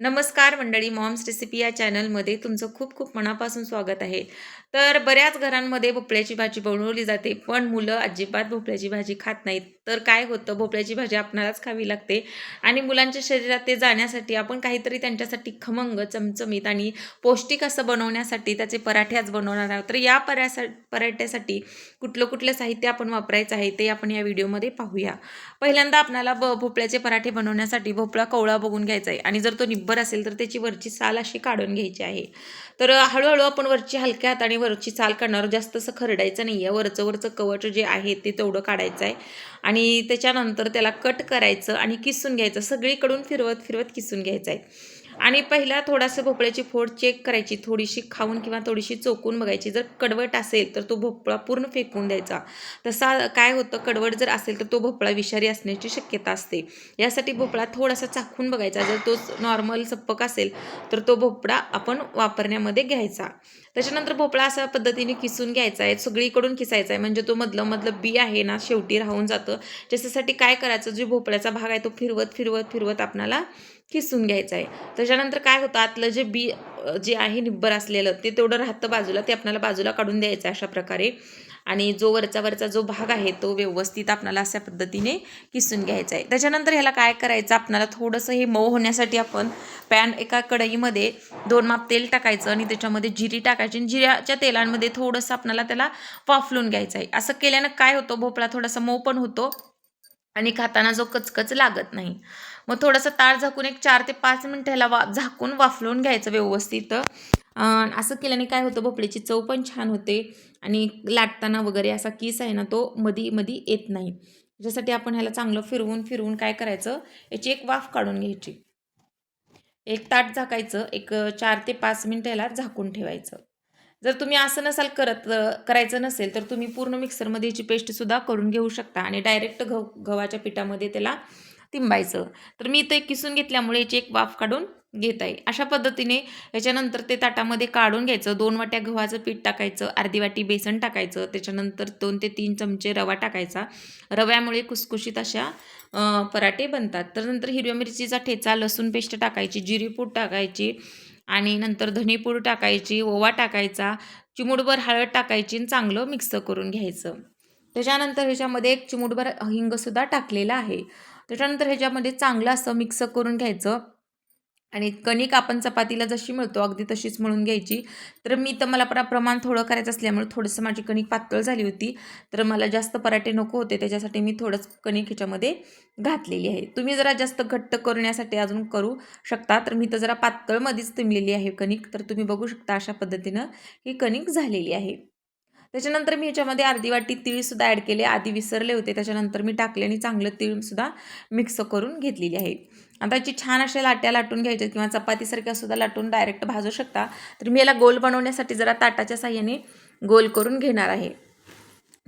नमस्कार मंडळी moms recipe या चॅनलमध्ये तुमचं खूप खूप मनापासून स्वागत आहे. तर बऱ्याच घरांमध्ये भोपळ्याची भाजी बनवली जाते पण मुलं अजिबात भोपळ्याची भाजी खात नाहीत. तर काय होतं भोपळ्याची भाजी आपणालाच खावी लागते आणि मुलांच्या शरीरात ते जाण्यासाठी आपण काहीतरी त्यांच्यासाठी खमंग चमचमीत आणि पौष्टिक असं बनवण्यासाठी त्याचे पराठ्याच बनवणार आहोत. तर या पराठ्या पराठ्यासाठी कुठलं कुठलं साहित्य आपण वापरायचं आहे ते आपण या व्हिडिओमध्ये पाहूया. पहिल्यांदा आपणाला ब भोपळ्याचे पराठे बनवण्यासाठी भोपळा कवळा बघून घ्यायचा आहे आणि जर तो निब्बर असेल तर त्याची वरची साल अशी काढून घ्यायची आहे. तर हळूहळू आपण वरची हलक्या हाताने वरची साल काढणार जास्त असं खरडायचं नाही आहे वरचं वरचं कवच जे आहे ते तेवढं काढायचं आहे. आणि त्याच्यानंतर त्याला कट करायचं आणि किसून घ्यायचं. सगळीकडून फिरवत फिरवत किसून घ्यायचं आहे. आणि पहिला थोडासा भोपळ्याची फोड चेक करायची. थोडीशी खाऊन किंवा थोडीशी चोकून बघायची. जर कडवट असेल तर तो भोपळा पूर्ण फेकून द्यायचा. तसा काय होतं? कडवट जर असेल तर तो भोपळा विषारी असण्याची शक्यता असते. यासाठी भोपळा थोडासा चाखून बघायचा. जर तो नॉर्मल सप्पक असेल तर तो भोपळा आपण वापरण्यामध्ये घ्यायचा. त्याच्यानंतर भोपळा अशा पद्धतीने किसून घ्यायचा आहे. सगळीकडून किसायचा आहे. म्हणजे तो मधलं मधलं बी आहे ना शेवटी राहून जातं. ज्याच्यासाठी काय करायचं? जो भोपळ्याचा भाग आहे तो फिरवत फिरवत फिरवत आपणाला किसून घ्यायचा आहे. तर त्याच्यानंतर काय होतं आतलं जे बी जे आहे निब्बर असलेलं ते तेवढं राहतं बाजूला ते आपल्याला बाजूला काढून द्यायचं अशा प्रकारे. आणि जो वरचा वरचा जो भाग आहे तो व्यवस्थित आपल्याला अशा पद्धतीने किसून घ्यायचा आहे. त्याच्यानंतर ह्याला काय करायचं आपल्याला थोडंसं हे मऊ होण्यासाठी आपण पॅन एका कढईमध्ये दोन माप तेल टाकायचं आणि त्याच्यामध्ये जिरी टाकायची आणि जिऱ्याच्या तेलांमध्ये थोडंसं आपल्याला त्याला वाफलून घ्यायचं आहे. असं केल्यानं काय होतं भोपळा थोडासा मऊ पण होतो. आणि खाताना जो कचकच लागत नाही. मग थोडासा ताळ झाकून एक चार ते पाच मिनटं ह्याला वा झाकून वाफलून घ्यायचं व्यवस्थित. असं केल्याने काय होतं भोपळ्याची चव पण छान होते आणि लाटताना वगैरे असा किस आहे ना तो मधी मधी येत नाही. ज्यासाठी आपण ह्याला चांगलं फिरवून फिरवून काय करायचं याची एक वाफ काढून घ्यायची. एक ताट झाकायचं एक चार ते पाच मिनटं ह्याला झाकून ठेवायचं. जर तुम्ही असं नसाल करत करायचं नसेल तर तुम्ही पूर्ण मिक्सरमध्ये याची पेस्टसुद्धा करून घेऊ शकता आणि डायरेक्ट गव गव्हाच्या पिठामध्ये त्याला तिंबायचं. तर मी इथं किसून घेतल्यामुळे याची एक वाफ काढून घेत आहे. अशा पद्धतीने याच्यानंतर ते ताटामध्ये काढून घ्यायचं. दोन वाट्या गव्हाचं पीठ टाकायचं अर्धी वाटी बेसन टाकायचं त्याच्यानंतर दोन ते तीन चमचे रवा टाकायचा. रव्यामुळे कुसकुशीत अशा पराठे बनतात. तर नंतर हिरव्या मिरचीचा ठेचा लसूण पेस्ट टाकायची जिरीपूड टाकायची आणि नंतर धनेपूड टाकायची ओवा टाकायचा चिमूटभर हळद टाकायची आणि चांगलं मिक्स करून घ्यायचं. त्याच्यानंतर ह्याच्यामध्ये एक चिमूटभर हिंगसुद्धा टाकलेला आहे. त्याच्यानंतर ह्याच्यामध्ये चांगलं असं मिक्स करून घ्यायचं. आणि कणिक आपण चपातीला जशी मिळतो अगदी तशीच म्हणून घ्यायची. तर मी तर मला पण प्रमाण थोडं करायचं असल्यामुळे थोडंसं माझी कणिक पातळ झाली होती. तर मला जास्त पराठे नको होते त्याच्यासाठी मी थोडंच कणिक ह्याच्यामध्ये घातलेली आहे. तुम्ही जरा जास्त घट्ट करण्यासाठी अजून करू शकता. तर मी तर जरा पातळमध्येच तिमलेली आहे कणिक. तर तुम्ही बघू शकता अशा पद्धतीनं ही कणिक झालेली आहे. त्याच्यानंतर मी ह्याच्यामध्ये अर्धी वाटी तिळसुद्धा ॲड केले. आधी विसरले होते. त्याच्यानंतर मी टाकले आणि चांगलं तिळसुद्धा मिक्स करून घेतलेली आहे. आता याची छान अशा लाट्या लाटून घ्यायच्या किंवा चपातीसारख्या सुद्धा लाटून डायरेक्ट भाजू शकता. तर मी याला गोल बनवण्यासाठी जरा ताटाच्या साह्याने गोल करून घेणार आहे.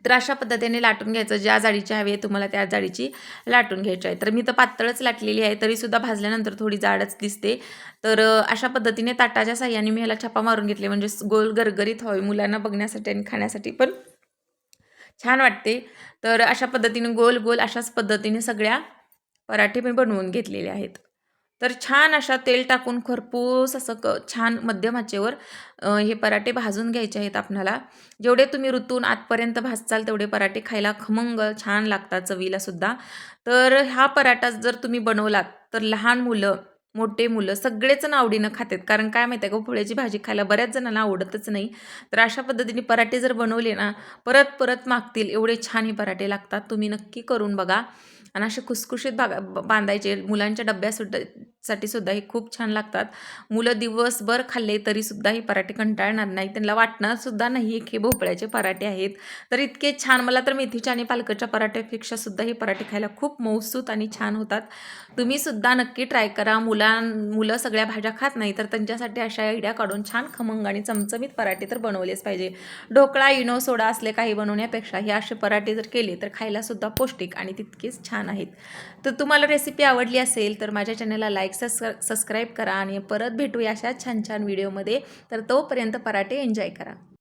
तर अशा पद्धतीने लाटून घ्यायचं. ज्या जाडीची हवी आहे तुम्हाला त्या जाडीची लाटून घ्यायची आहे. तर मी तर पातळच लाटलेली आहे तरीसुद्धा भाजल्यानंतर थोडी जाडच दिसते. तर अशा पद्धतीने ताटाच्या साह्याने मी ह्याला छापा मारून घेतले. म्हणजे गोल गरगरीत हवी मुलांना बघण्यासाठी आणि खाण्यासाठी पण छान वाटते. तर अशा पद्धतीने गोल गोल अशाच पद्धतीने सगळ्या पराठे मी बनवून घेतलेले आहेत. तर छान अशा तेल टाकून खरपूस असं क छान मध्यम आचेवर हे पराठे भाजून घ्यायचे आहेत आपल्याला. जेवढे तुम्ही ऋतून आतपर्यंत भाजचाल तेवढे पराठे खायला खमंग छान लागतात चवीलासुद्धा तर हा पराठा जर तुम्ही बनवलात तर लहान मुलं मोठे मुलं सगळेच आवडीनं खातात. कारण काय माहिती आहे का फुळ्याची भाजी खायला बऱ्याच जणांना आवडतच नाही. तर अशा पद्धतीने पराठे जर बनवले ना परत परत मागतील एवढे छान हे पराठे लागतात. तुम्ही नक्की करून बघा. आणि असे खुसखुशीत भागा बांधायचे मुलांच्या डब्यासुद्धा साठी सुद्धा हे खूप छान लागतात. मुलं दिवसभर खाल्ले तरीसुद्धा हे पराठे कंटाळणार नाही त्यांना वाटणार सुद्धा नाही की हे भोपळ्याचे पराठे आहेत. तर इतके छान मला तर मेथीच्या आणि पालकाच्या पराठ्यापेक्षा सुद्धा हे पराठे खायला खूप मौसूत आणि छान होतात. तुम्ही सुद्धा नक्की ट्राय करा. मुलां मुलं सगळ्या भाज्या खात नाही तर त्यांच्यासाठी अशा आयडिया काढून छान खमंग आणि चमचमीत पराठे तर बनवलेच पाहिजे. ढोकळा इनो सोडा असले काही बनवण्यापेक्षा हे असे पराठे जर केले तर खायलासुद्धा पौष्टिक आणि तितकेच छान आहेत. तर तुम्हाला रेसिपी आवडली असेल तर माझ्या चॅनलला लाईक सबस्क्रा सबस्क्राईब करा आणि परत भेटूया अशा छान छान व्हिडिओमध्ये तर तोपर्यंत पराठे एन्जॉय करा.